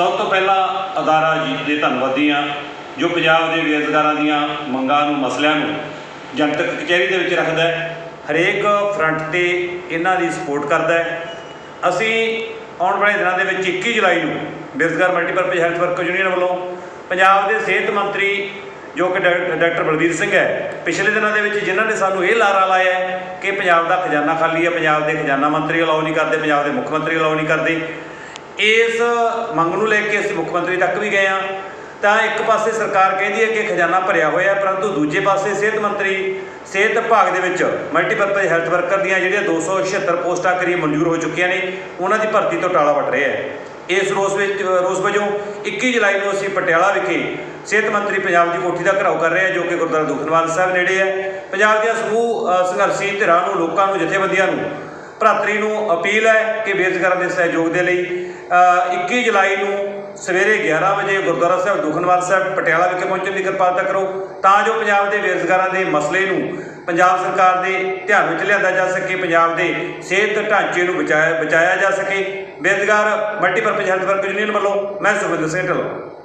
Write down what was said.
ਸਭ ਤੋਂ ਪਹਿਲਾਂ ਅਦਾਰਾ ਜੀ ਦੇ ਧੰਨਵਾਦੀ ਹਾਂ ਜੋ ਪੰਜਾਬ ਦੇ ਬੇਰੁਜ਼ਗਾਰਾਂ ਦੀਆਂ ਮੰਗਾਂ ਨੂੰ, ਮਸਲਿਆਂ ਨੂੰ ਜਨਤਕ ਕਚਹਿਰੀ ਦੇ ਵਿੱਚ ਰੱਖਦਾ ਹੈ, ਹਰੇਕ ਫਰੰਟ ਤੇ ਇਹਨਾਂ ਦੀ ਸਪੋਰਟ ਕਰਦਾ ਹੈ। ਅਸੀਂ ਆਉਣ ਵਾਲੇ ਦਿਨਾਂ ਦੇ ਵਿੱਚ 21 ਜੁਲਾਈ ਨੂੰ ਬੇਰੁਜ਼ਗਾਰ ਮਲਟੀਪਰਪਜ਼ ਹੈਲਥ ਵਰਕਰ ਯੂਨੀਅਨ ਵੱਲੋਂ ਪੰਜਾਬ ਦੇ ਸਿਹਤ ਮੰਤਰੀ, ਜੋ ਕਿ ਡਾ- ਡਾਕਟਰ ਬਲਬੀਰ ਸਿੰਘ ਹੈ, ਪਿਛਲੇ ਦਿਨਾਂ ਦੇ ਵਿੱਚ ਜਿਨ੍ਹਾਂ ਨੇ ਸਾਨੂੰ ਇਹ ਲਾਰਾ ਲਾਇਆ ਕਿ ਪੰਜਾਬ ਦਾ ਖਜ਼ਾਨਾ ਖਾਲੀ ਹੈ, ਪੰਜਾਬ ਦੇ ਖਜ਼ਾਨਾ ਮੰਤਰੀ ਅਲਾਉ ਨਹੀਂ ਕਰਦੇ, ਪੰਜਾਬ ਦੇ ਮੁੱਖ ਮੰਤਰੀ ਅਲਾਉ ਨਹੀਂ ਕਰਦੇ। ਇਸ ਮੰਗ ਨੂੰ ਲੈ ਕੇ ਅਸੀਂ ਮੁੱਖ ਮੰਤਰੀ ਤੱਕ ਵੀ ਗਏ ਹਾਂ। ਤਾਂ ਇੱਕ ਪਾਸੇ ਸਰਕਾਰ ਕਹਿੰਦੀ ਹੈ ਕਿ ਖਜ਼ਾਨਾ ਭਰਿਆ ਹੋਇਆ ਪਰੰਤੂ ਦੂਜੇ ਪਾਸੇ ਸਿਹਤ ਮੰਤਰੀ, ਸਿਹਤ ਵਿਭਾਗ ਦੇ ਵਿੱਚ ਮਲਟੀਪਰਪਜ਼ ਹੈਲਥ ਵਰਕਰ ਦੀਆਂ ਜਿਹੜੀਆਂ 276 ਪੋਸਟਾਂ ਕਰੀਬ ਮਨਜ਼ੂਰ ਹੋ ਚੁੱਕੀਆਂ ਨੇ, ਉਹਨਾਂ ਦੀ ਭਰਤੀ ਤੋਂ ਟਾਲਾ ਵੱਟ ਰਿਹਾ ਹੈ। ਇਸ ਰੋਸ ਵਿੱਚ, ਰੋਸ ਵਜੋਂ 21 ਜੁਲਾਈ ਨੂੰ ਅਸੀਂ ਪਟਿਆਲਾ ਵਿਖੇ ਸਿਹਤ ਮੰਤਰੀ ਪੰਜਾਬ ਦੀ ਕੋਠੀ ਦਾ ਘਰਾਓ ਕਰ ਰਹੇ ਹਾਂ, ਜੋ ਕਿ ਗੁਰਦੁਆਰਾ ਦੁਖਨਿਵਾਰਨ ਸਾਹਿਬ ਨੇੜੇ ਹੈ। ਪੰਜਾਬ ਦੀਆਂ ਸਮੂਹ ਸੰਘਰਸ਼ੀ ਧਿਰਾਂ ਨੂੰ, ਲੋਕਾਂ ਨੂੰ, ਜਥੇਬੰਦੀਆਂ ਨੂੰ ਭਰਾਤਰੀ ਨੂੰ ਅਪੀਲ ਹੈ ਕਿ ਬੇਰੁਜ਼ਗਾਰਾਂ ਦੇ ਸਹਿਯੋਗ ਦੇ ਲਈ ਅ, 21 ਜੁਲਾਈ ਨੂੰ ਸਵੇਰੇ 11 ਵਜੇ ਗੁਰਦੁਆਰਾ ਸਾਹਿਬ ਦੁਖਨਵਾਲ ਸਾਹਿਬ ਪਟਿਆਲਾ ਵਿਖੇ ਪਹੁੰਚਣ ਦੀ ਕਿਰਪਾਲਤਾ ਕਰੋ। ਤਾਂ ਜੋ ਪੰਜਾਬ ਦੇ ਬੇਰੁਜ਼ਗਾਰਾਂ ਦੇ ਮਸਲੇ ਨੂੰ ਪੰਜਾਬ ਸਰਕਾਰ ਦੇ ਧਿਆਨ ਵਿੱਚ ਲਿਆਂਦਾ ਜਾ ਸਕੇ ਪੰਜਾਬ ਦੇ ਸਿਹਤ ਢਾਂਚੇ ਨੂੰ ਬਚਾਇਆ ਬਚਾਇਆ ਜਾ ਸਕੇ। ਬੇਰੁਜ਼ਗਾਰ ਮਲਟੀਪਰਪਜ਼ ਹੈਲਥ ਵਰਕਰ ਯੂਨੀਅਨ ਵੱਲੋਂ ਮੈਂ ਸੁਖਵਿੰਦਰ ਸਿੰਘ ਢਿੱਲੋਂ।